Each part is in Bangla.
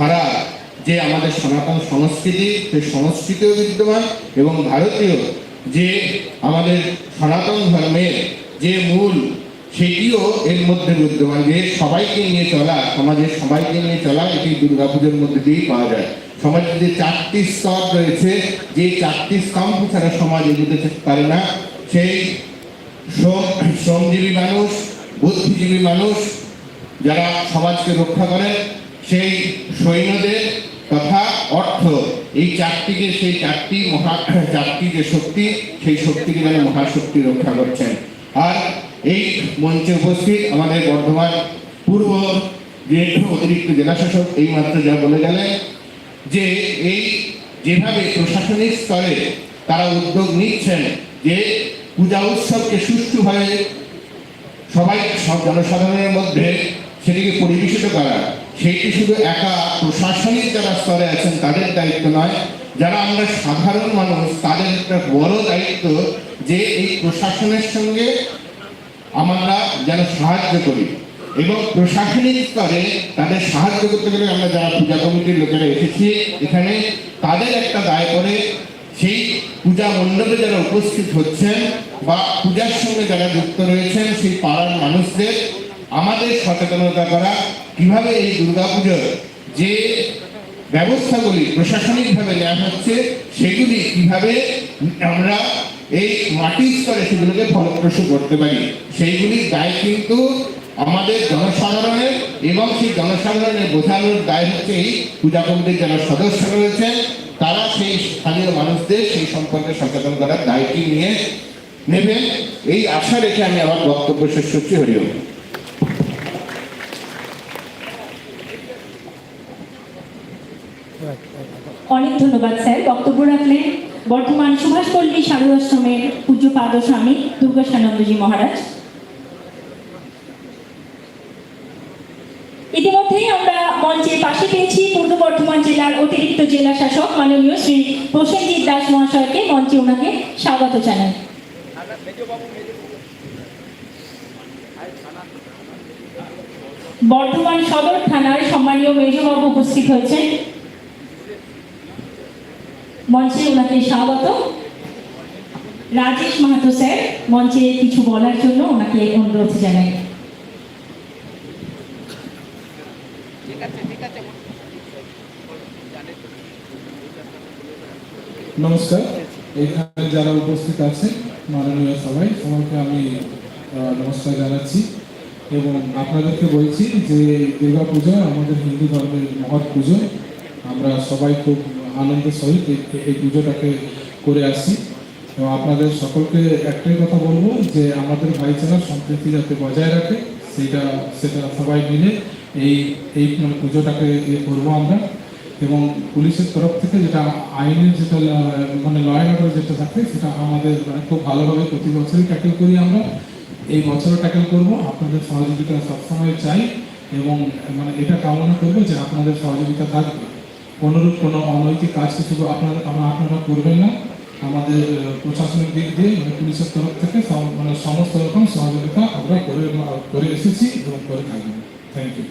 ধারা যে আমাদের সনাতন সংস্কৃতি সেই সংস্কৃতিও বিদ্যমান এবং ভারতীয় যে আমাদের সনাতন ধর্মের যে মূল, সেটিও এর মধ্যে বিদ্যমান। যে সবাইকে নিয়ে চলা সমাজের সবাইকে নিয়ে চলা, এটি দুর্গাপুজোর মধ্যে দিয়েই পাওয়া যায়। সমাজের যে চারটি স্তর রয়েছে, যে চারটি স্তম্ভ ছাড়া সমাজ এগোতে পারে না। সেই শ্রম শ্রমজীবী মানুষ, বুদ্ধিজীবী মানুষ যারা সমাজকে রক্ষা করেন সেই সৈন্যদের তথা অর্থ। এই চারটিকে, সেই চারটি মহা, চারটি যে শক্তি, সেই শক্তিকে যেন মহাশক্তি রক্ষা করছেন। আর এই মঞ্চে উপস্থিত আমাদের বর্ধমান পূর্ব যে অতিরিক্ত জেলাশাসক এই মাত্র যা বলে গেলেন যে এই যেভাবে প্রশাসনিক স্তরে তারা উদ্যোগ নিচ্ছেন যে পূজা উৎসবকে সুষ্ঠুভাবে সবাই, সব জনসাধারণের মধ্যে সেটিকে পরিবেশিত করা। সেইটি শুধু একা প্রশাসনিক যারা স্তরে আছেন তাদের দায়িত্ব নয়, যারা আমরা সাধারণ মানুষ, তাদের একটা বড় দায়িত্ব যে এই প্রশাসনের সঙ্গে আমরা যেন সাহায্য করি এবং প্রশাসনিক স্তরে তাদের সাহায্য করতে গেলে আমরা যারা পূজা কমিটির লোকেরা এসেছি এখানে, তাদের একটা দায় করে সেই পূজা মণ্ডপে যারা উপস্থিত হচ্ছেন বা পূজার সঙ্গে যারা যুক্ত রয়েছেন সেই পাড়ার মানুষদের আমাদের সচেতনতা করা, কীভাবে এই দুর্গাপুজোর যে ব্যবস্থাগুলি প্রশাসনিকভাবে নেওয়া হচ্ছে, সেগুলি কীভাবে আমরা এই মাটির স্তরে সেগুলোকে ফলপ্রসূ করতে পারি সেইগুলির দায় কিন্তু আমাদের জনসাধারণের এবং সেই জনসাধারণের বোঝানোর দায় হচ্ছে এই পূজা কমিটির যারা সদস্য রয়েছেন তারা সেই স্থানীয় মানুষদের সেই সম্পর্কে সচেতন করার দায়টি নিয়ে নেবেন। এই আশা রেখে আমি আমার বক্তব্য শেষ করছি। হরিওম অনেক ধন্যবাদ, স্যার। বক্তব্য রাখলেন বর্তমান সুভাষপল্লী সারদাশ্রমের পূজ্য পাদ স্বামী দুর্গাসানন্দজি মহারাজ। ইতিমধ্যেই আমরা মঞ্চের পাশে পেয়েছি পূর্ব বর্ধমান জেলার অতিরিক্ত জেলা শাসক মাননীয় শ্রী প্রসেনজিৎ দাস মহাশয়কে। মঞ্চে ওনাকে স্বাগত জানাই। বর্ধমান সদর থানার সম্মানীয় মেজবাবু উপস্থিত হয়েছেন। মঞ্চে ওনাকে স্বাগত। রাজেশ মাহাতো স্যার মঞ্চে কিছু বলার জন্য ওনাকে অনুরোধ জানাই। নমস্কার। এখানে যারা উপস্থিত আছেন মাননীয় সবাই সবাইকে আমি আহ, নমস্কার জানাচ্ছি। এবং আপনাদেরকে বলছি যে দুর্গা পুজো আমাদের হিন্দু ধর্মের মহৎ পুজো আমরা সবাই খুব আনন্দের সহিত এই- পুজোটাকে করে আসছি। এবং আপনাদের সকলকে একটাই কথা বলব যে আমাদের ভাইচারা সম্প্রীতি যাতে বজায় রাখে, সেটা সেটা সবাই মিলে এই এই মানে পুজোটাকে ইয়ে করব আমরা। এবং পুলিশের তরফ থেকে যেটা আইনের যেটা মানে লয় অর্ডার যেটা থাকে, সেটা আমাদের মানে খুব ভালোভাবে প্রতি বছরই ট্যাকেল করি আমরা। এই বছরও ট্যাকেল করব। আপনাদের সহযোগিতা সবসময় চাই এবং মানে এটা কামনা করব যে আপনাদের সহযোগিতা থাকবে। কোনোরূপ কোনো অনৈতিক কাজ কিছু আপনারা আপনারা করবেন না। আমাদের প্রশাসনিক দিক দিয়ে মানে পুলিশের তরফ থেকে মানে সমস্ত রকম সহযোগিতা আমরা করে করে এসেছি এবং করে থাকব। থ্যাংক ইউ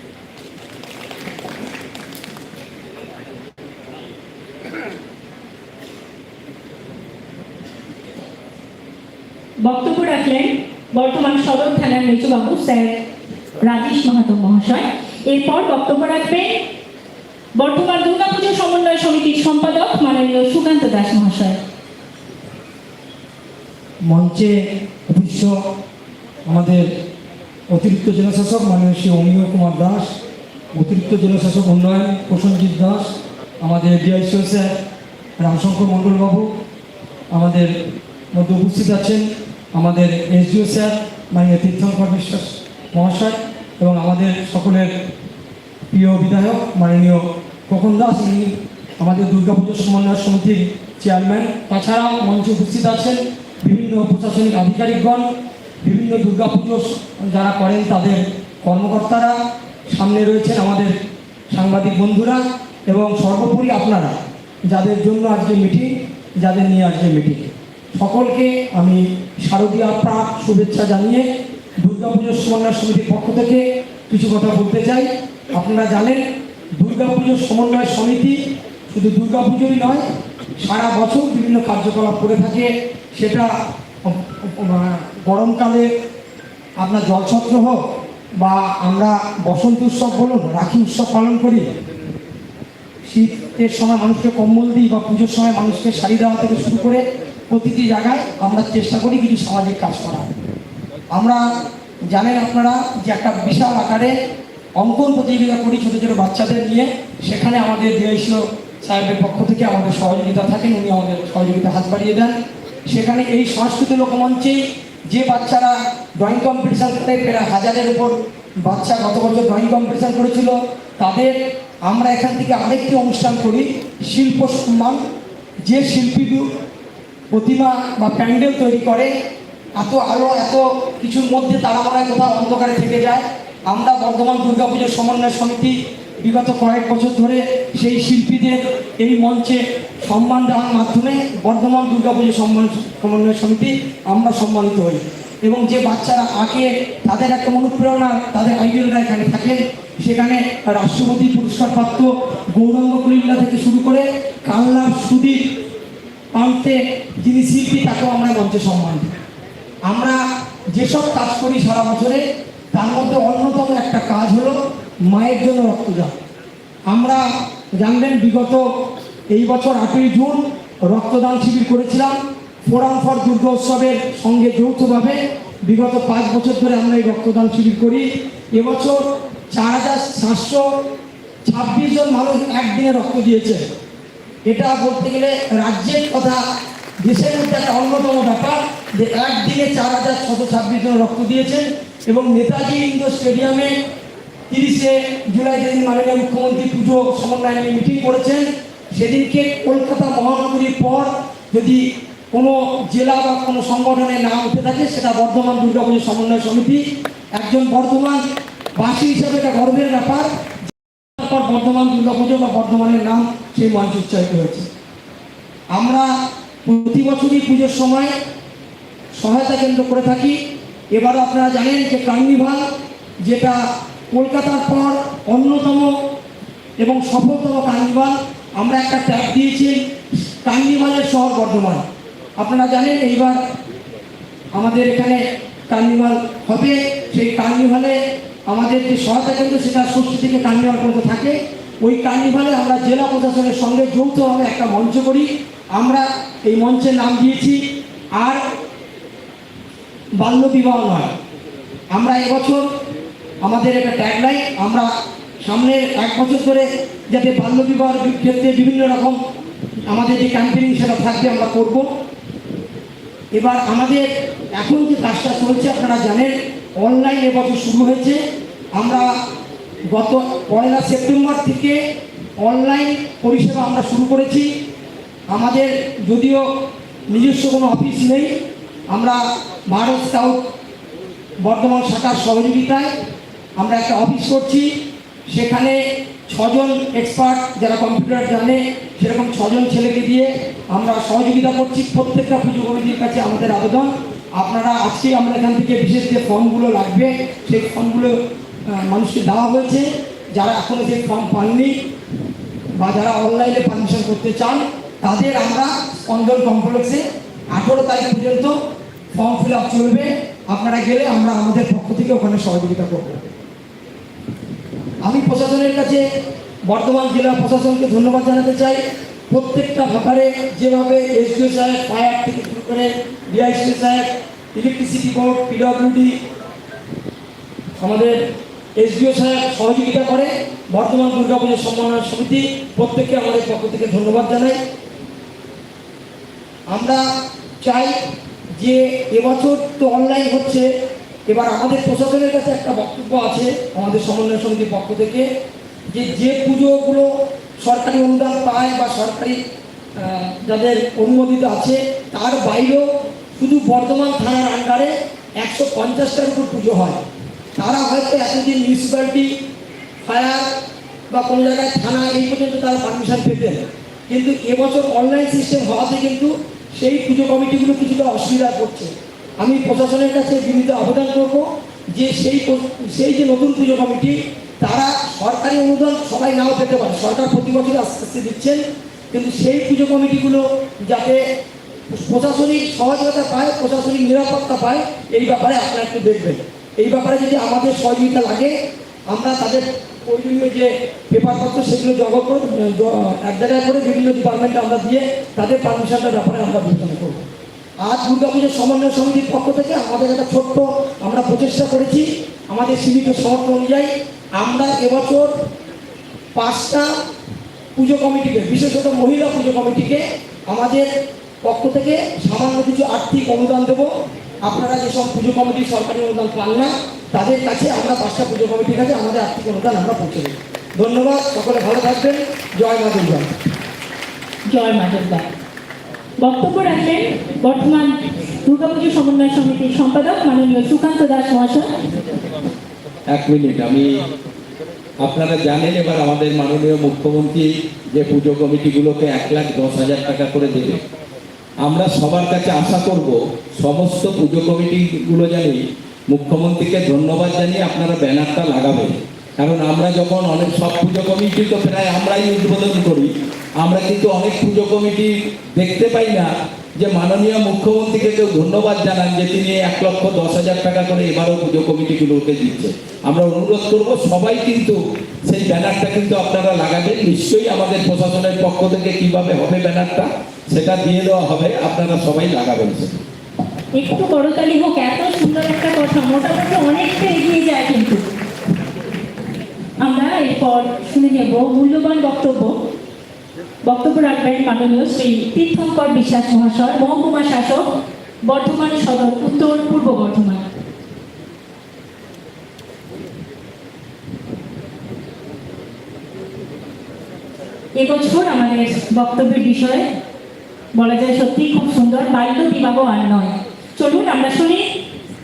বক্তব্য রাখলেন বর্তমান সদর থানার মেজবাবু স্যার রাজেশ মাহাতো মহাশয়। এরপর বক্তব্য রাখবেন বর্তমান দুর্গাপুজো সমন্বয় সমিতির সম্পাদক মাননীয় সুকান্ত দাস মহাশয়। মঞ্চে উপস্থিত আমাদের অতিরিক্ত জেলাশাসক মাননীয় শ্রী অমিয় কুমার দাস, অতিরিক্ত জেলাশাসক উন্নয়ন প্রসেনজিৎ দাস, আমাদের ডিআইসিও স্যার রামশঙ্কর মণ্ডলবাবু, আমাদের মধ্যে উপস্থিত আছেন আমাদের এসডিও স্যার মাননীয় তীর্থঙ্কর বিশ্বাস মহাশয় এবং আমাদের সকলের প্রিয় বিধায়ক মাননীয় খোকন দাস উনি আমাদের দুর্গাপুজো সমন্বয় সমিতির চেয়ারম্যান তাছাড়াও মঞ্চে উপস্থিত আছেন বিভিন্ন প্রশাসনিক আধিকারিকগণ, বিভিন্ন দুর্গাপুজো যারা করেন তাদের কর্মকর্তারা, সামনে রয়েছেন আমাদের সাংবাদিক বন্ধুরা এবং সর্বোপরি আপনারা যাদের জন্য আজকে মিটিং যাদের নিয়ে আজকে মিটিং সকলকে আমি শারদীয় প্রাক শুভেচ্ছা জানিয়ে দুর্গাপুজোর সমন্বয় সমিতির পক্ষ থেকে কিছু কথা বলতে চাই। আপনারা জানেন দুর্গাপুজোর সমন্বয় সমিতি শুধু দুর্গাপুজোই নয় সারা বছর বিভিন্ন কার্যকলাপ করে থাকে। সেটা উম, গরমকালে আপনার জলছত্র হোক বা আমরা বসন্ত উৎসব বলুন রাখি উৎসব পালন করি। শীতের সময় মানুষকে কম্বল দিই বা পুজোর সময় মানুষকে শাড়ি দেওয়া থেকে শুরু করে প্রতিটি জায়গায় আমরা চেষ্টা করি কিছু সামাজিক কাজ করার। আমরা জানেন আপনারা যে একটা বিশাল আকারে অঙ্কন প্রতিযোগিতা করি ছোটো ছোটো বাচ্চাদের নিয়ে। সেখানে আমাদের ডিআইসিও সাহেবের পক্ষ থেকে আমাদের সহযোগিতা থাকেন, উনি আমাদের সহযোগিতা হাত বাড়িয়ে দেন। সেখানে এই সংস্কৃতি লোকমঞ্চেই যে বাচ্চারা ড্রয়িং কম্পিটিশান করে, প্রায় হাজারের উপর বাচ্চা গত বছর ড্রয়িং কম্পিটিশান করেছিল, তাদের আমরা এখান থেকে আরেকটি অনুষ্ঠান করি, শিল্প সম্মান। যে শিল্পী প্রতিমা বা প্যান্ডেল তৈরি করে এত আলো, এত কিছুর মধ্যে তারা মনে কোথাও অন্ধকারে থেকে যায়। আমরা বর্ধমান দুর্গাপুজোর সমন্বয় সমিতি বিগত কয়েক বছর ধরে সেই শিল্পীদের এই মঞ্চে সম্মান দেওয়ার মাধ্যমে বর্ধমান দুর্গাপুজো সম্মান সমন্বয় সমিতি আমরা সম্মানিত হই। এবং যে বাচ্চারা আঁকে, তাদের একটা অনুপ্রেরণা তাদের আইডিয়ালরা এখানে থাকে সেখানে রাষ্ট্রপতি পুরস্কারপ্রাপ্ত গৌরাঙ্গ কুলিল্লা থেকে শুরু করে কাল্লার সুদীপ পান্তে যিনি শিল্পী, তাকেও আমরা মঞ্চে সম্মান দিই। আমরা যেসব কাজ করি সারা বছরে, তার মধ্যে অন্যতম একটা কাজ হলো মায়ের জন্য রক্তদান। আমরা জানবেন বিগত এই বছর আটই জুন রক্তদান শিবির করেছিলাম। ফোরাম ফর দুর্গা উৎসবের সঙ্গে যৌথভাবে বিগত পাঁচ বছর ধরে আমরা এই রক্তদান শিবির করি। এবছর চার হাজার সাতশো ছাব্বিশ জন মানুষ একদিনে রক্ত দিয়েছে। এটা বলতে গেলে রাজ্যের কথা দেশের একটা অন্যতম ব্যাপার যে একদিনে চার হাজার ছশো ছাব্বিশ জন রক্ত দিয়েছেন এবং নেতাজি ইন্ডোর স্টেডিয়ামে তিরিশে জুলাই যেদিন মাননীয় মুখ্যমন্ত্রী পুজো সমন্বয় মিটিং করেছেন, সেদিনকে কলকাতা মহানগরীর পর যদি কোনো জেলা বা কোনো সংগঠনের নাম উঠে থাকে, সেটা বর্ধমান দুর্গাপুজো সমন্বয় সমিতি। একজন বর্ধমান বাসী হিসাবে এটা গর্বের ব্যাপার। বর্ধমান দুর্গাপুজো বা বর্ধমানের নাম সেই মঞ্চ উচ্চারিত হয়েছে। আমরা প্রতি বছরই পুজোর সময় সহায়তা কেন্দ্র করে থাকি। এবার আপনারা জানেন যে কার্নিভাল, যেটা কলকাতার পর অন্যতম এবং সফলতম কার্নিভাল, আমরা একটা ট্যাগ দিয়েছি কার্নিভালের শহর বর্ধমান। আপনারা জানেন এইবার আমাদের এখানে কার্নিভাল হবে। সেই কার্নিভালে আমাদের যে সহায়তা কেন্দ্র, সেটা ষষ্ঠী থেকে কার্নিভাল পর্যন্ত থাকে। ওই কার্নিভালে আমরা জেলা প্রশাসনের সঙ্গে যৌথভাবে একটা মঞ্চ করি। আমরা এই মঞ্চের নাম দিয়েছি, আর বাল্য বিবাহ নয়। আমরা এবছর আমাদের একটা ট্যাগলাইন আমরা সামনের এক বছর ধরে যাতে বাল্য বিবাহের ক্ষেত্রে বিভিন্ন রকম আমাদের যে ক্যাম্পেনিং সেটা থাকবে আমরা করব। এবার আমাদের এখন যে কাজটা চলছে, আপনারা জানেন অনলাইন এবছর শুরু হয়েছে। আমরা গত পয়লা সেপ্টেম্বর থেকে অনলাইন পরিষেবা আমরা শুরু করেছি। আমাদের যদিও নিজস্ব কোনো অফিস নেই, আমরা ভারত স্কাউট বর্ধমান শাখার সহযোগিতায় আমরা একটা অফিস করছি। সেখানে ছজন এক্সপার্ট যারা কম্পিউটার জানে, সেরকম ছজন ছেলেকে দিয়ে আমরা সহযোগিতা করছি। প্রত্যেকটা পুজো কমিটির কাছে আমাদের আবেদন। আপনারা আজকে আমরা এখান থেকে বিশেষ যে ফর্মগুলো লাগবে, সেই ফর্মগুলো মানুষকে দেওয়া হয়েছে। যারা এখনও সেই ফর্ম পাননি বা যারা অনলাইনে পারমিশন করতে চান তাদের আমরা স্পন্দন কমপ্লেক্সে আঠেরো তারিখ পর্যন্ত ফর্ম ফিল আপ চলবে। আপনারা গেলে আমরা আমাদের পক্ষ থেকে ওখানে সহযোগিতা করব। আমি প্রশাসনের কাছে, বর্ধমান জেলা প্রশাসনকে ধন্যবাদ জানাতে চাই। প্রত্যেকটা ব্যাপারে যেভাবে এসডিও সাহেব, ফায়ার থেকে শুরু করে ডিআইসিও সাহেব, ইলেকট্রিসিটি বোর্ড, পিডব্লিউডি, আমাদের এসডিও সাহেব সহযোগিতা করে বর্তমান দুর্গাপুজো সম্মাননা সমিতি প্রত্যেককে আমাদের পক্ষ থেকে ধন্যবাদ জানাই। আমরা চাই যে এবছর তো অনলাইন হচ্ছে, এবার আমাদের প্রশাসনের কাছে একটা বক্তব্য আছে, আমাদের সমন্বয় সমিতির পক্ষ থেকে, যে যে পুজোগুলো সরকারি অনুদান পায় বা সরকারি যাদের অনুমোদিত আছে, তার বাইরেও শুধু বর্ধমান থানার আন্ডারে একশো পঞ্চাশটার উপর পুজো হয়। তারা হয়তো এতদিন মিউনিসিপ্যালিটি ফায়ার বা কোনো জায়গায় থানা এই পর্যন্ত তারা পারমিশন পেতেন। কিন্তু এবছর অনলাইন সিস্টেম হওয়াতে কিন্তু সেই পুজো কমিটিগুলো কিছুটা অসুবিধা করছে। আমি প্রশাসনের কাছে বিনীত আবেদন করব যে সেই সেই যে নতুন পুজো কমিটি, তারা সরকারি অনুদান সবাই নাও পেতে পারে। সরকার প্রতি বছর আস্তে আস্তে দিচ্ছেন, কিন্তু সেই পুজো কমিটিগুলো যাতে প্রশাসনিক সহযোগিতা পায়, প্রশাসনিক নিরাপত্তা পায়, এই ব্যাপারে আপনারা একটু দেখবেন। এই ব্যাপারে যদি আমাদের সহযোগিতা লাগে আমরা তাদের প্রয়োজনীয় যে পেপারপত্র সেগুলো জগৎ করে এক জায়গায় করে বিভিন্ন ডিপার্টমেন্টে আমরা দিয়ে তাদের পারমিশনটার ব্যাপারে আমরা বিবেচনা করব। আজ দুর্গাপুজোর সমন্বয় সমিতির পক্ষ থেকে আমাদের একটা ছোট্ট আমরা প্রচেষ্টা করেছি, আমাদের সীমিত সমর্থ অনুযায়ী আমরা এবছর পাঁচটা পুজো কমিটিকে, বিশেষত মহিলা পুজো কমিটিকে আমাদের পক্ষ থেকে সামান্য কিছু আর্থিক অনুদান দেবো। আপনারা যেসব পুজো কমিটি সরকারি অনুদান পান না তাদের কাছে আমরা পাঁচটা পুজো কমিটির কাছে আমাদের আর্থিক অনুদান আমরা পৌঁছে দেবো। ধন্যবাদ সকলে ভালো থাকবেন। জয় মা দুর্গা। জয় মা দুর্গা। বক্তব্য রাখলেন বর্তমান দুর্গাপুজো সমন্বয় সমিতির সম্পাদক মাননীয় সুকান্ত দাস মহাশয়। এক মিনিট আমি আপনারা জানেন এবার আমাদের মাননীয় মুখ্যমন্ত্রী যে পুজো কমিটিগুলোকে এক লাখ দশ হাজার টাকা করে দেবে। আমরা সবার কাছে আশা করব সমস্ত পুজো কমিটিগুলো জানি মুখ্যমন্ত্রীকে ধন্যবাদ জানিয়ে আপনারা ব্যানারটা লাগাবেন কারণ আমরা যখন অনেক সব পুজো কমিটি তো প্রায় আমরাই উদ্বোধন করি, আমরা কিন্তু অনেক পুজো কমিটি দেখতে পাই না যে মাননীয় মুখ্যমন্ত্রীকে কেউ ধন্যবাদ জানান যে তিনি এক লক্ষ দশ হাজার টাকা করে এবারও পুজো কমিটিগুলোকে দিচ্ছে। আমরা অনুরোধ করব সবাই কিন্তু সেই ব্যানারটা কিন্তু আপনারা লাগাবেন। নিশ্চয়ই আমাদের প্রশাসনের পক্ষ থেকে কীভাবে হবে ব্যানারটা? সেটা দিয়ে দেওয়া হবে, আপনারা সবাই লাগাবেন একটু করতালি হোক, এত সুন্দর একটা কথা, মোটামুটি অনেকটা এগিয়ে যায় কিন্তু। আমরা এরপর শুনে নেব মূল্যবান বক্তব্য। বক্তব্য রাখবেন মাননীয় শ্রী তীর্থঙ্কর বিশ্বাস মহাশয়, মহকুমা শাসক, বর্ধমান সদর, উত্তর পূর্ব বর্ধমান। এবছর আমাদের বক্তব্যের বিষয় বলা যায় সত্যি খুব সুন্দর বাল্য বিবাহ আর নয়। চলুন আমরা শুনি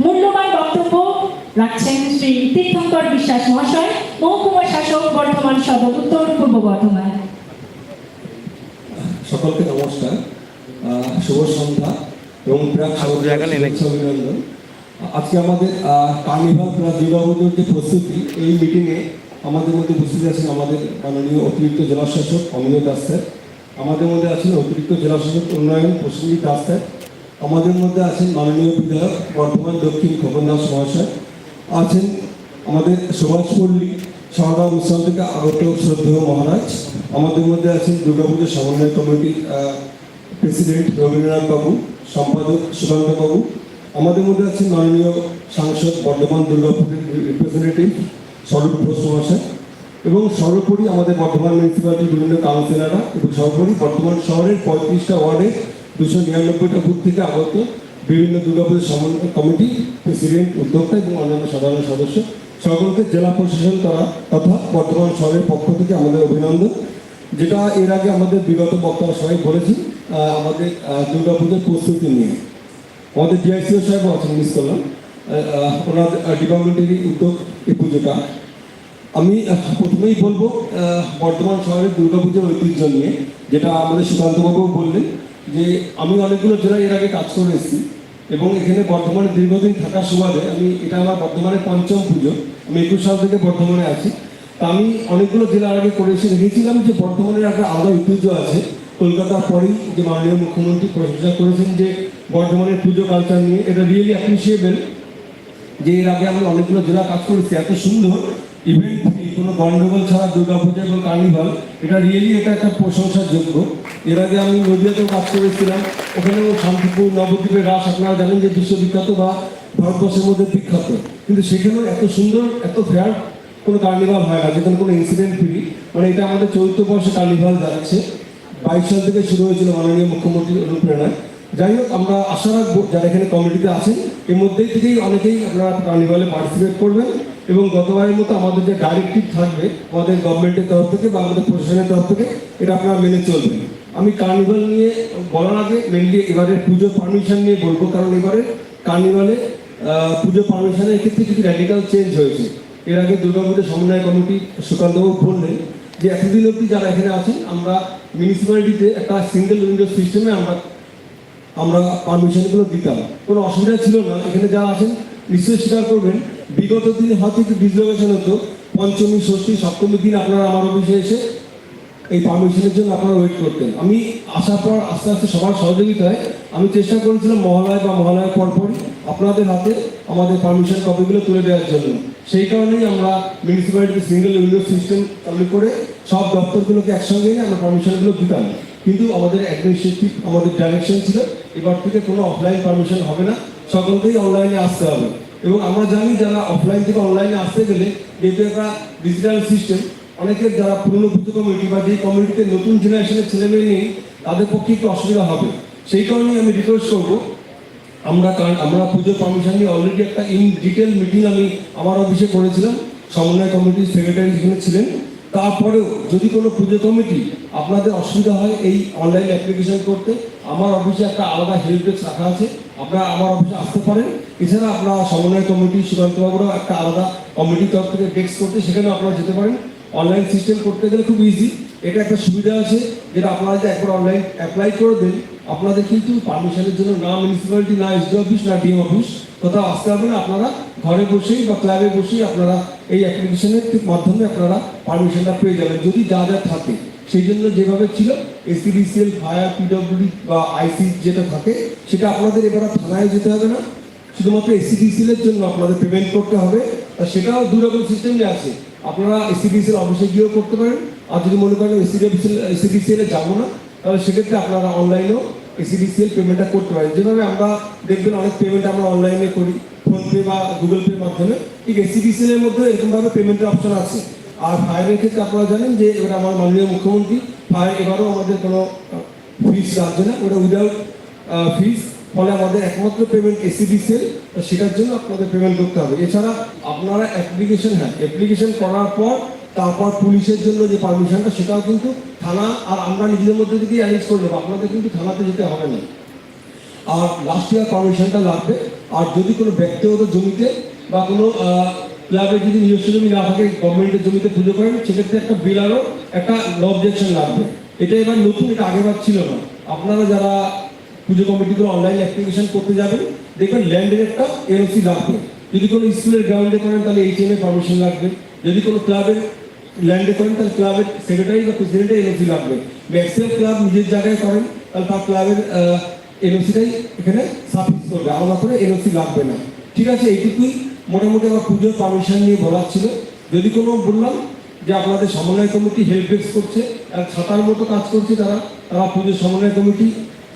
মূল্যবান বক্তব্য রাখছেন শ্রী তীর্থঙ্কর বিশ্বাস মহাশয় মহকুমা শাসক বর্ধমান সদর উত্তর পূর্ব বর্ধমান। সকলকে নমস্কার। আহ, শুভ সন্ধ্যা এবং অভিনন্দন। আজকে আমাদের কার্নিভাল প্লাস দুর্গাপুজোর যে প্রস্তুতি এই মিটিংয়ে আমাদের মধ্যে উপস্থিত আছেন আমাদের মাননীয় অতিরিক্ত জেলাশাসক অমিয় দাস স্যার। আমাদের মধ্যে আছেন অতিরিক্ত জেলাশাসক উন্নয়ন প্রসেনজিৎ দাস স্যার আমাদের মধ্যে আছেন মাননীয় বিধায়ক বর্ধমান দক্ষিণ খোকন দাস মহাশয়। আছেন আমাদের সুভাষপল্লী সারদা অনুষ্ঠান থেকে আগত শ্রদ্ধেয় মহারাজ। আমাদের মধ্যে আছেন দুর্গাপুজো সমন্বয় কমিটির প্রেসিডেন্ট রবীন্দ্রনাথ বাবু, সম্পাদক সুকান্ত বাবু। আমাদের মধ্যে আছেন মাননীয় সাংসদ বর্ধমান দুর্গাপুরের রিপ্রেজেন্টেটিভ স্বরূপ ঘোষ মহাশয়। এবং সর্বোপরি আমাদের বর্ধমান মিউনিসিপ্যালিটির বিভিন্ন কাউন্সিলররা এবং সর্বোপরি বর্ধমান শহরের পঁয়ত্রিশটা ওয়ার্ডে দুশো নিরানব্বইটা বুথ থেকে আগত বিভিন্ন দুর্গাপুজো সমন্বয় কমিটি প্রেসিডেন্ট উদ্যোক্তা এবং অন্যান্য সাধারণ সদস্য। সকলকে জেলা প্রশাসন তারা তথা বর্ধমান শহরের পক্ষ থেকে আমাদের অভিনন্দন। যেটা এর আগে আমাদের বিগত বক্তারা সবাই বলেছি আমাদের দুর্গাপুজোর প্রস্তুতি নিয়ে। আমাদের ডিআইসিও সাহেব আছেন, মিস করলাম। ওনার ডিপার্টমেন্টেরই উদ্যোগ এই পুজোটা। আমি প্রথমেই বলব বর্ধমান শহরের দুর্গাপুজোর ঐতিহ্য নিয়ে, যেটা আমাদের সুকান্তবাবু বললেন যে আমি অনেকগুলো জেলায় এর আগে কাজ করে এসেছি এবং এখানে বর্ধমানে দীর্ঘদিন থাকার সুবাদে আমি, এটা আমার বর্ধমানের পঞ্চম পুজো, আমি একুশ সাল থেকে বর্ধমানে আছি। তা আমি অনেকগুলো জেলার আগে করে এসে দেখেছিলাম যে বর্ধমানের একটা আলাদা ঐতিহ্য আছে। কলকাতার পরেই যে মাননীয় মুখ্যমন্ত্রী প্রশংসা করেছেন যে বর্ধমানের পুজো কালচার নিয়ে, এটা রিয়েলি অ্যাপ্রিসিয়েবল যে এর আগে আমি অনেকগুলো জেলা কাজ করেছি, এত সুন্দর। ইভেন্ট কোনো গন্ডগোল ছাড়া দুর্গাপূজা এবং কার্নিভাল এটা রিয়েলি এটা একটা প্রশংসার যোগ্য এর আগে আমি নদীয়াতেও কাজ করেছিলাম, ওখানেও শান্তিপুর নবদ্বীপের রাস আপনারা জানেন যে বিশ্ববিখ্যাত বা ভারতবর্ষের মধ্যে বিখ্যাত। কিন্তু সেখানেও এত সুন্দর, এত ফেয়ার কোনো কার্নিভাল হয় না, যেখানে কোনো ইনসিডেন্ট ফ্রি। মানে এটা আমাদের চৌদ্দ বর্ষে কার্নিভাল যাচ্ছে। বাইশ সাল থেকে শুরু হয়েছিল মাননীয় মুখ্যমন্ত্রীর অনুপ্রেরণায়। যাই হোক, আমরা আশা রাখব যারা এখানে কমিটিতে আছেন, এর মধ্যেই থেকেই অনেকেই আপনারা কার্নিভালে পার্টিসিপেট করবেন। এবং গতবারের মতো আমাদের যে ডাইরেক্টিভ থাকবে, আমাদের গভর্নমেন্টের তরফ থেকে বা আমাদের প্রশাসনের তরফ থেকে, এটা আপনারা মেনে চলবেন। আমি কার্নিভাল নিয়ে বলার আগে মেনলি এবারের পুজো পারমিশন নিয়ে বলব, কারণ এবারে কার্নিভালে পুজো পারমিশনের ক্ষেত্রে কিছু র্যাডিক্যাল চেঞ্জ হয়েছে। এর আগে দুর্গাপুজো সমন্বয় কমিটি সুকান্তবাবু বললেন যে এতদিন অবধি যারা এখানে আছেন, আমরা মিউনিসিপ্যালিটিতে একটা সিঙ্গেল উইন্ডো সিস্টেমে আমরা আমরা পারমিশনগুলো দিতাম। কোনো অসুবিধা ছিল না। এখানে যারা আছেন নিশ্চয়ই স্বীকার করবেন। বিগত দিনে হয়তো একটু ডিসলোকেশন হতো। পঞ্চমী, ষষ্ঠী সপ্তমী দিন আপনারা আমার অফিসে এসে এই পারমিশনের জন্য আপনারা ওয়েট করতেন। আমি আসার পর আস্তে আস্তে সবার সহযোগিতায় আমি চেষ্টা করেছিলাম মহালয় বা মহালয়ের পরপর আপনাদের হাতে আমাদের পারমিশন কপিগুলো তুলে দেওয়ার জন্য। সেই কারণেই আমরা মিউনিসিপ্যালিটি সিঙ্গেল উইন্ডো সিস্টেম চালু করে সব দপ্তরগুলোকে একসঙ্গে আমরা পারমিশনগুলো দিতাম। কিন্তু আমাদের অ্যাডমিনিস্ট্রেটিভ আমাদের ডাইরেকশন ছিল, এবার থেকে কোনো অফলাইন পারমিশন হবে না। সকলকেই অনলাইনে আসতে হবে। এবং আমরা জানি যারা অফলাইন থেকে অনলাইনে আসতে গেলে যেহেতু একটা ডিজিটাল সিস্টেম অনেকের যারা পুরনো পুজো কমিটি বা যে কমিটিতে নতুন জেনারেশনের ছেলে মেয়ে নেই, তাদের পক্ষে একটু অসুবিধা হবে। সেই কারণেই আমি রিকোয়েস্ট করব, আমরা কারণ আমরা পুজো কমিশন নিয়ে অলরেডি একটা ইন ডিটেল মিটিং আমি আমার অফিসে করেছিলাম। সমন্বয় কমিটির সেক্রেটারি এখানে ছিলেন, তারপরেও যদি কোনো পুজো কমিটি আপনাদের অসুবিধা হয় এই অনলাইন অ্যাপ্লিকেশন করতে, আমার অফিসে একটা আলাদা হেল্প ডেস্ক রাখা আছে। আপনারা আমার অফিসে আসতে পারেন। এছাড়া আপনারা সমন্বয় কমিটি সুকান্তবাবুরাও একটা আলাদা কমিটির তরফ থেকে ডেস্ক করতে সেখানে আপনারা যেতে পারেন। অনলাইন সিস্টেম করতে গেলে খুব ইজি এটা একটা সুবিধা আছে যেটা আপনারা যে একবার অনলাইন অ্যাপ্লাই করে দেন, আপনাদের কিন্তু পারমিশনের জন্য না মিউনিসিপ্যালিটি না এসডি অফিস না ডিএম অফিস কোথাও আসতে হবে না। আপনারা ঘরে বসেই বা ক্লাবে বসেই আপনারা এই অ্যাপ্লিকেশনের মাধ্যমে আপনারা পারমিশনটা পেয়ে যাবেন। যদি যা যা থাকে। সেই জন্য যেভাবে ছিল এসিডিসিএল ফায়ার পিডব্লিউডি বা আইসি যেটা থাকে, সেটা আপনাদের এবার থানায় যেতে হবে না। শুধুমাত্র এসিডিসিএল এর জন্য আপনাদের পেমেন্ট করতে হবে, আর সেটাও দু রকম সিস্টেমে আছে। আপনারা এসিডিসিএল অফিসে গিয়েও করতে পারেন। আর যদি মনে করেন এসিডিসিএল এসিডিসিএল এ যাব না, তাহলে সেক্ষেত্রে আপনারা অনলাইনেও এসিডিসিএল পেমেন্টটা করতে পারেন। যেভাবে আমরা দেখবেন অনেক পেমেন্ট আমরা অনলাইনে করি ফোনপে বা গুগল পের মাধ্যমে। ঠিক এসিডিসিএল এর মধ্যে এরকমভাবে পেমেন্টের অপশন আছে। আর ফায়ারের ক্ষেত্রে আপনারা জানেন যে এবার আমার মাননীয় মুখ্যমন্ত্রী ফায়ার এবারও আমাদের কোনো ফিস লাগছে না। ওটা উইদাউট ফিস ফলে আমাদের একমাত্র পেমেন্ট এসিডিসিএল সেটার জন্য আপনাদের পেমেন্ট করতে হবে। এছাড়া আপনারা অ্যাপ্লিকেশন হ্যাঁ অ্যাপ্লিকেশন করার পর তারপর পুলিশের জন্য যে পারমিশনটা সেটাও কিন্তু থানা, আর আমরা নিজেদের মধ্যে থেকে অ্যারেঞ্জ করে নেব আপনাদের কিন্তু থানাতে যেতে হবে না। আর লাস্ট ইয়ার পারমিশনটা লাগবে। আর যদি কোনো ব্যক্তিগত জমিতে বা কোনো ক্লাবের যদি নিজস্ব জমি না থাকে গভর্নমেন্টের জমিতে পুজো করেন সেক্ষেত্রে একটা বিলারও একটা অবজেকশন লাগবে। এটা এবার নতুন, এটা আগেবার ছিল না। আপনারা যারা পুজো কমিটিগুলো অনলাইন অ্যাপ্লিকেশন করতে যাবেন, দেখবেন ল্যান্ডের একটা এনওসি লাগবে। যদি কোনো স্কুলের গ্রাউন্ডে করেন, তাহলে এইচএম এর পারমিশন লাগবে। যদি কোনো ক্লাবের ল্যান্ডে করেন, তাহলে ক্লাবের সেক্রেটারি বা প্রেসিডেন্টের এনওসি লাগবে। ম্যাক্সিমাম ক্লাব নিজের জায়গায় করেন, তাহলে তার ক্লাবের এনওসিটাই এখানে সাফিস করবে। আলাদা করে এনওসি লাগবে না। ঠিক আছে, এইটুকুই। মোটামুটি আমার পুজোর পারমিশন নিয়ে বলার ছিল। যদি কোনো বললাম যে আপনাদের সমন্বয় কমিটি হেল্প ডেস্ক করছে আর ছাতার মতো কাজ করছে তারা তারা পুজোর সমন্বয় কমিটি,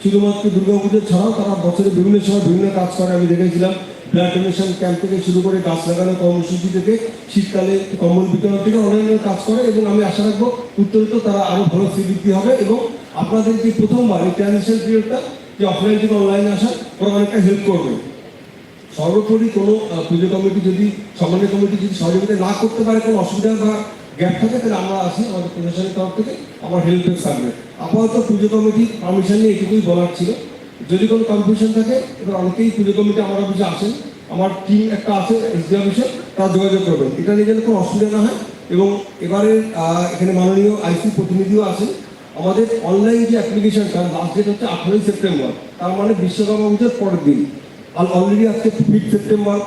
শুধুমাত্র দুর্গা পুজো ছাড়াও তারা বছরে বিভিন্ন সময় বিভিন্ন কাজ করে। আমি দেখেছিলাম ব্লাড ডোনেশন ক্যাম্প থেকে শুরু করে গাছ লাগানো কর্মসূচি থেকে, শীতকালে কম্বল বিতরণ থেকে অন্যান্য কাজ করে এবং আমি আশা রাখব উত্তরিত তারা আরও ভালো শ্রীবৃদ্ধি হবে এবং আপনাদের যে প্রথমবার এই ট্রানজিশন পিরিয়ডটা যে অফলাইন থেকে অনলাইনে আসা, ওরা অনেকটা হেল্প করবে। সর্বোপরি কোনো পুজো কমিটি যদি, সমন্বয় কমিটি যদি সহযোগিতা না করতে পারে, কোনো অসুবিধা বা গ্যাপ থাকে, তাহলে আমরা আসি আমাদের প্রশাসনের তরফ থেকে, আমার হেল্প ডেস্ক থাকবে আপাতত পুজো কমিটি পারমিশন নিয়ে এটুকুই বলার ছিল। যদি কোনো কনফিউশন থাকে, এবার অনেকেই পুজো কমিটি আমার অফিসে আসেন। আমার টিম একটা আছে এসডি অফিসে তারা যোগাযোগ করবেন। এটা নিয়ে যেন কোনো অসুবিধা না হয়, এবং এবারে এখানে মাননীয় আইসি প্রতিনিধিও আছেন। আমাদের অনলাইন যে অ্যাপ্লিকেশনটা লাস্ট ডেট হচ্ছে আঠেরোই সেপ্টেম্বর। তার মানে বিশ্বকর্মা পরের দিন। আর অলরেডি আজকে ফিফ সেপ্টেম্বর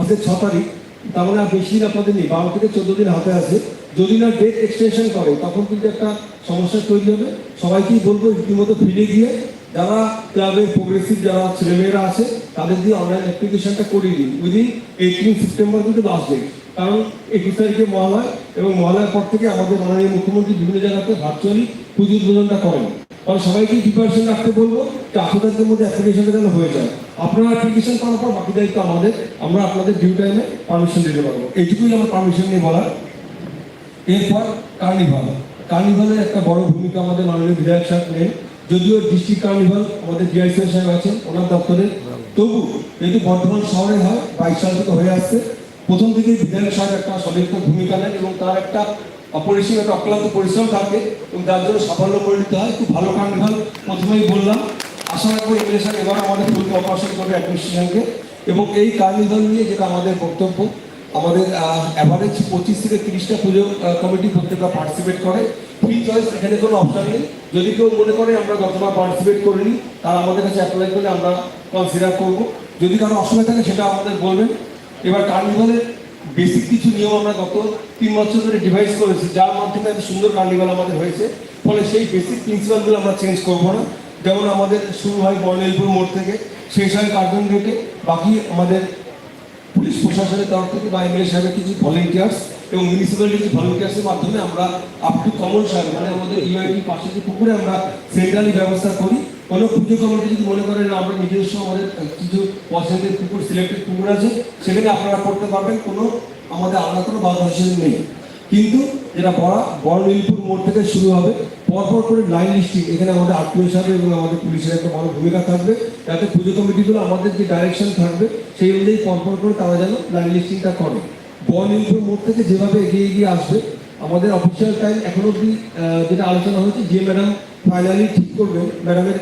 আজকে ছ তারিখ, তার মানে আর বেশি দিন আপনাদের নেই। বারো থেকে চোদ্দ দিন হাতে আছে। যদি না ডেট এক্সটেনশন করে, তখন কিন্তু একটা সমস্যা তৈরি হবে। সবাইকেই বলব, রীতিমতো ফিরে গিয়ে যারা ক্লাবের প্রোগ্রেসিভ যারা ছেলেমেয়েরা আছে, তাদের দিয়ে অনলাইন অ্যাপ্লিকেশনটা করিয়ে দিন। উইদিন এইটিন সেপ্টেম্বর কিন্তু ডেট কারণ একুশ তারিখে মহালয়, এবং মহালয়ার পর থেকে আমাদের মাননীয় মুখ্যমন্ত্রী বিভিন্ন জায়গাতে ভার্চুয়ালি পুজো উদ্বোধনটা করেন। ফলে সবাইকে প্রিপারেশন রাখতে বলব? যে তারিখের মধ্যে অ্যাপ্লিকেশনটা যেন হয়ে যায়। আপনারা অ্যাপ্লিকেশন করার পর বাকি দায়িত্ব আমাদের। আমরা আপনাদের ডিউ টাইমে পারমিশন দিতে পারব। এইটুকুই আমার পারমিশন নিয়ে বলার। এরপর কার্নিভাল কার্নিভালের একটা বড় ভূমিকা আমাদের মাননীয় বিধায়ক সাহেব নেন। যদিও ডিস্ট্রিক্ট কার্নিভাল আমাদের ডিআইসি সাহেব আছেন, ওনার দপ্তরে। তবু যেহেতু বর্ধমান শহরে হয়, বাইশ সাল থেকে হয়ে আসছে, প্রথম থেকেই বিধায়ক সাহেব একটা সলিড ভূমিকা নেন এবং তার একটা অপরিসীম একটা অক্লান্ত পরিশ্রম থাকে এবং তার জন্য সাফল্য পরিণত হয়, খুব ভালো কার্নিভাল প্রথমেই বললাম, আশা রাখব এমএলএ এবার আমাদের ফুল অপারেশন করবে অ্যাডমিনিস্ট্রেশনকে এবং এই কার্নিভাল নিয়ে যেটা আমাদের বক্তব্য, আমাদের অ্যাভারেজ পঁচিশ থেকে তিরিশটা পুজো কমিটি প্রত্যেকটা পার্টিসিপেট করে। ফ্রি চয়েস এখানে কোনো অপশন নেই। যদি কেউ মনে করে আমরা গতবার পার্টিসিপেট করিনি, তারা আমাদের কাছে অ্যাপ্লাই করলে আমরা কনসিডার করব। যদি কারও অসুবিধা থাকে, সেটা আমাদের বলবেন। এবার কার্নিভালের বেসিক কিছু নিয়ম আমরা গত তিন বছর ধরে ডিভাইস করেছি, যার মাধ্যমে একটা সুন্দর কার্নিভাল আমাদের হয়েছে। ফলে সেই বেসিক প্রিন্সিপালগুলো আমরা চেঞ্জ করব না। যেমন আমাদের শুরু হয় বর্ণেলপুর মোড় থেকে, শেষ হয় কার্টুন গেটে বাকি আমাদের পুলিশ প্রশাসনের তরফ থেকে বা এমএলএ সাহেবের কিছু ভলেন্টিয়ার্স এবং মিউনিসিপ্যালিটি ভলেন্টিয়ার্সের মাধ্যমে আমরা আপ টু কমন সাহেব মানে আমাদের ইউআইটি পাশে যে পুকুরে আমরা সেন্ট্রালি ব্যবস্থা করি কোনো পুজো কমিটি যদি মনে করেন আমরা নিজস্ব আমাদের কিছু পছন্দের পুকুর সিলেক্টেড পুকুর আছে, সেখানে আপনারা করতে পারবেন, কোনো আমাদের আলাদা কোনো বাধা হিসেবে নেই। কিন্তু যেটা বড়া বড় নীলপুর মোড় থেকে শুরু হবে, পরপর করে লাইন লিস্টিং এখানে আমাদের আত্মীয় সাহেব এবং আমাদের পুলিশের একটা বড় ভূমিকা থাকবে। যাতে পুজো কমিটিগুলো আমাদের যে ডাইরেকশন থাকবে, সেই অনুযায়ী পরপর করে তারা যেন লাইন লিস্টিংটা করে। বড় নীলপুর মোড় থেকে যেভাবে এগিয়ে এগিয়ে আসবে, আমাদের অফিসিয়াল টাইম এখন অবধি যেটা আলোচনা হয়েছে, যে ম্যাডাম ফাইনালি ঠিক করবেন ম্যাডামের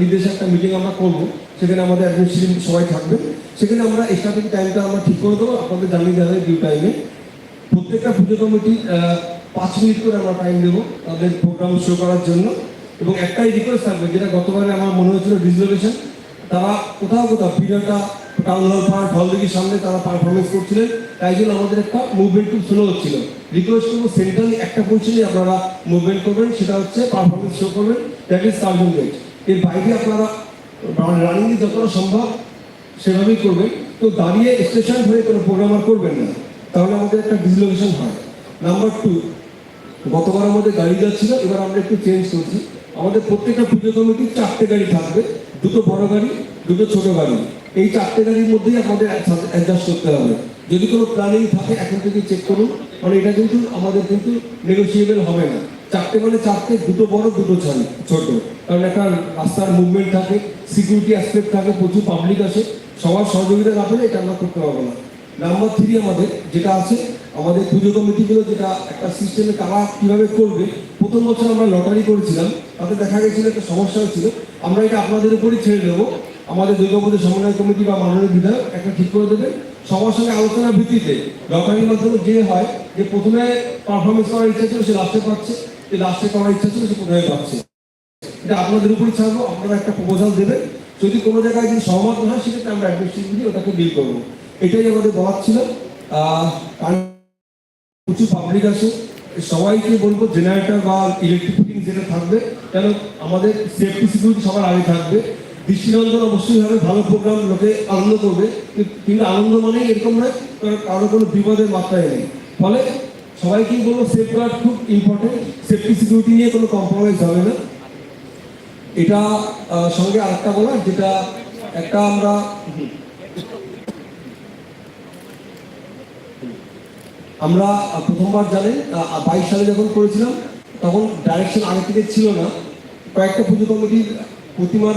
নির্দেশে একটা মিটিং আমরা করব। সেখানে আমাদের অ্যাডমিনিস্ট্রেশন সবাই থাকবে। সেখানে আমরা স্টার্টিং টাইমটা আমরা ঠিক করে দেবো। আপনাদের জানিয়ে দেওয়া ডিউ টাইমে প্রত্যেকটা পুজো কমিটি পাঁচ মিনিট করে আমরা টাইম দেবো তাদের প্রোগ্রাম শো করার জন্য। এবং একটাই রিকোয়েস্ট থাকবে, যেটা গতবারে আমার মনে হয়েছিল রিজার্ভেশন তারা কোথাও কোথাও পিরিয়ডটা টাউন হল পাড়া ঢলদিঘির সামনে তারা পারফরমেন্স করছিলেন। তাই জন্য আমাদের একটা মুভমেন্ট খুব স্লো হচ্ছিল। রিকোয়েস্ট করব সেন্ট্রালি একটা পজিশনে আপনারা মুভমেন্ট করবেন, সেটা হচ্ছে পারফরমেন্স শো করবেন দ্যাট ইজ কার্বন গেটের বাইরে আপনারা রানিং যতটা সম্ভব সেভাবেই করবেন। তো দাঁড়িয়ে স্টেশন হয়ে কোনো প্রোগ্রাম আর করবেন না। তাহলে আমাদের একটা ডিসলোকেশন হয়। নাম্বার টু গতবার আমাদের গাড়ি যাচ্ছিল, এবার আমরা একটু চেঞ্জ করছি। আমাদের প্রত্যেকটা পুজো কমিটির চারটে গাড়ি থাকবে। দুটো বড় গাড়ি, দুটো ছোট গাড়ি। এই চারটে গাড়ির মধ্যেই আমাদের অ্যাডজাস্ট করতে হবে। যদি কোনো প্ল্যানিং থাকে, এখন থেকে চেক করুন। মানে এটা কিন্তু আমাদের কিন্তু নেগোসিয়েবল হবে না। চারটে মানে চারটে, দুটো বড়, দুটো ছাড়ি, ছোট। কারণ একটা রাস্তার মুভমেন্ট থাকে সিকিউরিটি অ্যাসপেক্ট থাকে, প্রচুর পাবলিক আছে সবার সহযোগিতা না পেলে এটা আমরা করতে পারব না। নাম্বার থ্রি আমাদের, যেটা আছে, আমাদের পুজো কমিটিগুলো যেটা একটা সিস্টেমে তারা কীভাবে করবে, প্রথম বছর আমরা লটারি করেছিলাম, তাতে দেখা গেছিল একটা সমস্যা হচ্ছিল আমরা এটা আপনাদের উপরই ছেড়ে দেবো। আমাদের দুর্গাপুজো সমন্বয় কমিটি বা মাননীয় বিধায়ক একটা ঠিক করে দেবে সবার সঙ্গে আলোচনার ভিত্তিতে লটারির মাধ্যমে যে হয়, যে প্রথমে পারফরমেন্স করার ইচ্ছা ছিল, সে লাস্টে পাচ্ছে। যে লাস্টে করার ইচ্ছা ছিল, সে প্রথমে পাচ্ছে। এটা আপনাদের উপরই ছাড়বো, আপনারা একটা প্রপোজাল দেবেন। যদি কোনো জায়গায় যদি সহমত হয়, সেক্ষেত্রে আমরা অ্যাডমিনিস্ট্রেটিভলি ওটাকে ডিল করব। এটাই আমাদের বলার ছিল। প্রচুর পাবলিক আছে। সবাইকে বলব জেনারেটর বা ইলেকট্রিক ফিটিং যেটা থাকবে, কেন আমাদের সেফটি সিকিউরিটি সবার আগে থাকবে। দৃষ্টিনন্দন অবশ্যই হবে, ভালো প্রোগ্রাম লোকে আনন্দ করবে। কিন্তু- আনন্দ মানেই এরকম নয় কারও কোনো বিপদের মাত্রায় নেই। ফলে সবাইকেই বলব সেফ গার্ড খুব ইম্পর্টেন্ট সেফটি সিকিউরিটি নিয়ে কোনো কম্প্রোমাইজ হবে না। এটা সঙ্গে আরেকটা বলা যেটা একটা আমরা আমরা প্রথমবার জানেন বাইশ সালে যখন করেছিলাম, তখন ডাইরেকশন আগে থেকে ছিল না। কয়েকটা পুজো কমিটির প্রতিমার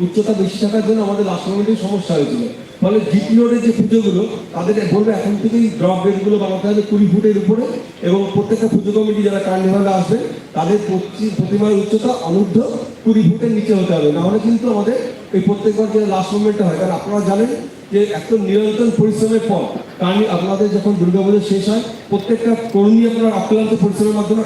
উচ্চতা বেশি থাকার জন্য আমাদের লাস্ট সমস্যা হয়েছিল। ফলে রোডের যে পুজোগুলো তাদের বলবে এখন থেকেই ড্রপ রেটগুলো বানাতে হবে কুড়ি ফুটের উপরে এবং প্রত্যেকটা পুজো কমিটি যারা কার্নিভালে আসবে, তাদের প্রতি- প্রতিমার উচ্চতা অনূর্ধ্ব কুড়ি ফুটের নিচে হতে হবে। নাহলে কিন্তু আমাদের এই প্রত্যেকবার যে লাস্ট মোমেন্টটা হয়, কারণ আপনারা জানেন যে একদম নিরন্তর পরিশ্রমের পর কারণ আপনাদের যখন দুর্গাপুজো শেষ হয়, প্রত্যেকটা কর্মী আপনারা অক্লান্ত পরিশ্রমের মাধ্যমে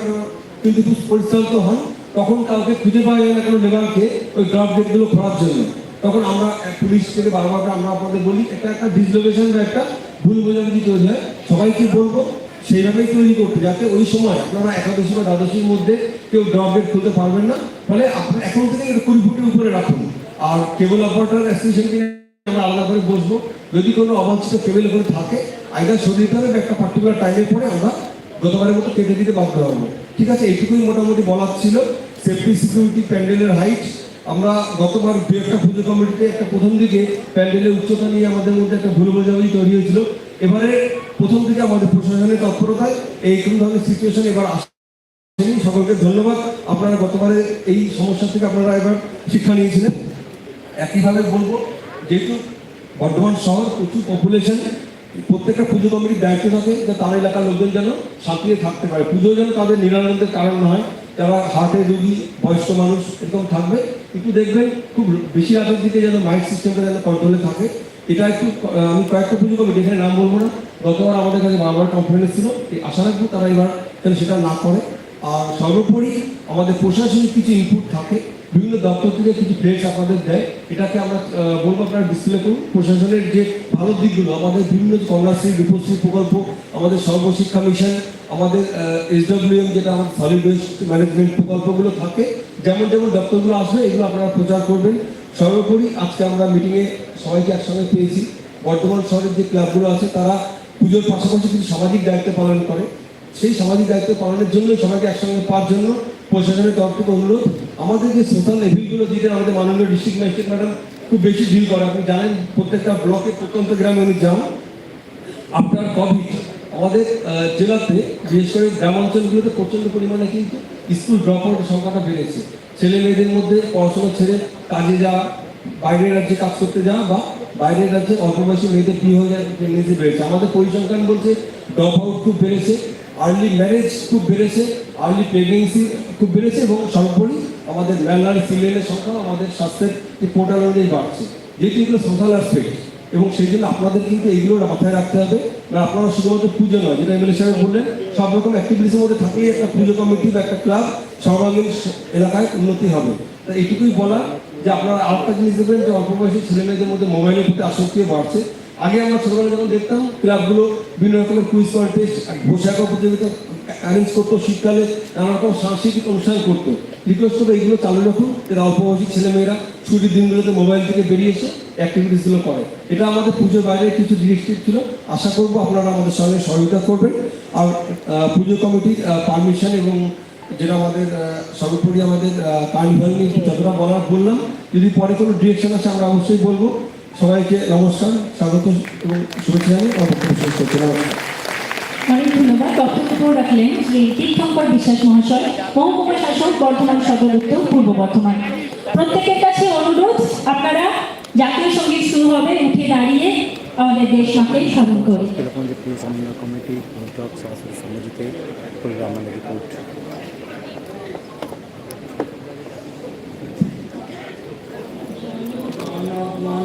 কিন্তু পরিশ্রান্ত হন তখন কাউকে খুঁজে পাওয়া যায় না কোনো লেবারকে ওই ড্রপ গেটগুলো খোলার জন্য। তখন আমরা পুলিশ থেকে বারবার আমরা আপনাদের বলি, এটা একটা ডিসলোকেশন বা একটা ভুল বোঝাবুঝি তৈরি হয়। সবাইকে বলব, সেইভাবেই তৈরি করতে, যাতে ওই সময় আপনারা একাদশী বা দ্বাদশীর মধ্যে কেউ ড্রপ গেট খুলতে পারবেন না। ফলে আপনার এখন থেকে কুড়ি ফুটের উপরে রাখুন। আর কেবল অপারেটর অ্যাসোসিয়েশনকে আমরা আলাদা করে বসবো। যদি কোনো অবাঞ্ছিত কেবল ওখানে থাকে আইদার দিতে হবে একটা পার্টিকুলার টাইমের পরে আমরা গতবারের মতো কেটে দিতে বাধ্য হব। ঠিক আছে, এইটুকুই মোটামুটি বলার ছিল। সেফটি সিকিউরিটি প্যান্ডেলের হাইট আমরা গতবার দু একটা পুজো কমিটিতে একটা প্রথম দিকে প্যান্ডেলের উচ্চতা নিয়ে আমাদের মধ্যে একটা ভুল বোঝাবুঝি তৈরি হয়েছিল। এবারে প্রথম দিকে আমাদের প্রশাসনের তৎপরতায় এইরকম ধরনের সিচুয়েশন এবার আসে আসেনি। সকলকে ধন্যবাদ। আপনারা গতবারে এই সমস্যা থেকে আপনারা এবার শিক্ষা নিয়েছিলেন। একইভাবে বলব, যেহেতু বর্ধমান শহর প্রচুর পপুলেশন প্রত্যেকটা পুজো কমিটির দায়িত্ব থাকে যে তার এলাকার লোকজন যেন শান্তিতে থাকতে পারে। পুজো যেন তাদের নিরানন্দের কারণ নয় যারা হার্টের রুগী, বয়স্ক মানুষ এরকম থাকবে, একটু দেখবেন খুব বেশি রাতের দিকে যেন মাইক সিস্টেমটা যেন কন্ট্রোলে থাকে। এটা একটু আমি কয়েকটা পুজো কমিটি এখানে নাম বলব না। গতবার আমাদের কাছে বারবার কমপ্লেন ছিল আশা রাখব তারা এবার যেন সেটা না করে। আর সর্বোপরি আমাদের প্রশাসনিক কিছু ইনপুট থাকে, বিভিন্ন দপ্তর থেকে কিছু ফ্লেক্স আপনাদের দেয়। এটাকে আমরা বলব আপনারা ডিসপ্লে করুন। প্রশাসনের যে ভালো দিকগুলো আমাদের বিভিন্ন কন্যাশ্রী রূপশ্রী প্রকল্প, আমাদের সর্বশিক্ষা মিশন, আমাদের এসডব্লিউএম যেটা আমাদের সলিড ওয়েস্ট ম্যানেজমেন্ট প্রকল্পগুলো থাকে, যেমন যেমন দপ্তরগুলো আসবে, এগুলো আপনারা প্রচার করবেন। সর্বোপরি আজকে আমরা মিটিংয়ে সবাইকে একসঙ্গে পেয়েছি। বর্তমান শহরের যে ক্লাবগুলো আছে, তারা পুজোর পাশাপাশি কিছু সামাজিক দায়িত্ব পালন করে। সেই সামাজিক দায়িত্ব পালনের জন্য সবাইকে একসঙ্গে পাওয়ার জন্য প্রশাসনের তরফ থেকে অনুরোধ। আমাদের যে সোশ্যাল এভিলগুলো দিতে আমাদের মাননীয় ডিস্ট্রিক্ট ম্যাজিস্ট্রেট ম্যাডাম খুব বেশি ডিল করে আপনি জানেন, প্রত্যেকটা ব্লকে, প্রত্যন্ত গ্রামে উনি যান আফটার কোভিড আমাদের জেলাতে, বিশেষ করে গ্রামাঞ্চলগুলোতে প্রচণ্ড পরিমাণে কিন্তু স্কুল ড্রপ আউটের সংখ্যাটা বেড়েছে। ছেলে মেয়েদের মধ্যে পড়াশোনা ছেড়ে কাজে যাওয়া, বাইরের রাজ্যে কাজ করতে যাওয়া বা বাইরের রাজ্যে অল্প বয়সী মেয়েদের বিয়ে হয়ে টেন্ডেন্সি বেড়েছে। আমাদের পরিসংখ্যান বলছে ড্রপ আউট খুব বেড়েছে। আর্লি ম্যারেজ খুব বেড়েছে আর্লি প্রেগনেন্সি খুব বেড়েছে এবং সর্বোপরি আমাদের ম্যালার সিলিয়নের সংখ্যা আমাদের স্বাস্থ্যের পোর্টাল অনুযায়ী বাড়ছে। যেহেতু এগুলো সোশ্যাল অ্যাসপেক্ট এবং সেই জন্য আপনাদের কিন্তু এইগুলো মাথায় রাখতে হবে। না আপনারা শুধুমাত্র পুজো নয়, যেটা এমএলএ সাহেব বললেন, সব রকম অ্যাক্টিভিটিসের মধ্যে থাকলেই একটা পুজো কমিটি বা একটা ক্লাব সর্বাঙ্গীন এলাকায় উন্নতি হবে। তা এইটুকুই বলা যে আপনারা আরেকটা জিনিস দেখবেন যে অল্প বয়সী ছেলে মেয়েদের মধ্যে মোবাইলের প্রতি আসক্তিও বাড়ছে। আগে আমরা ছোটবেলায় যখন দেখতাম, ক্লাবগুলো বিভিন্ন রকমের কুইজ কন্টেস্ট ঘোষা প্রতিযোগিতা অ্যারেঞ্জ করতো, শীতকালে নানা রকম সাংস্কৃতিক অনুষ্ঠান করতো। রিকোয়েস্ট করব এইগুলো চালু রাখুন, এরা অল্প বয়সী ছেলেমেয়েরা ছুটির দিনগুলোতে মোবাইল থেকে বেরিয়ে এসে অ্যাক্টিভিটিসগুলো করে। এটা আমাদের পুজোর বাইরে কিছু ডিরেক্টিভ ছিল। আশা করব আপনারা আমাদের সঙ্গে সহযোগিতা করবেন। আর পুজো কমিটির পারমিশন এবং যেটা আমাদের সর্বোপরি আমাদের কার্নিভাল নিয়ে যতটা বলার বললাম, যদি পরে কোনো ডিরেকশন আছে আমরা অবশ্যই বলব। সবাইকে নমস্কার স্বাগত এবং শুভেচ্ছা জানিয়ে অবশ্যই অনেক ধন্যবাদ। বক্তব্য রাখলেন শ্রী তীর্থঙ্কর বিশ্বাস মহাশয় মহকুমা শাসক বর্ধমান সদর উত্তর পূর্ব বর্ধমান। প্রত্যেকের কাছে অনুরোধ, আপনারা জাতীয় সংগীত শুরু হবে, উঠে দাঁড়িয়ে আমাদের কমিটি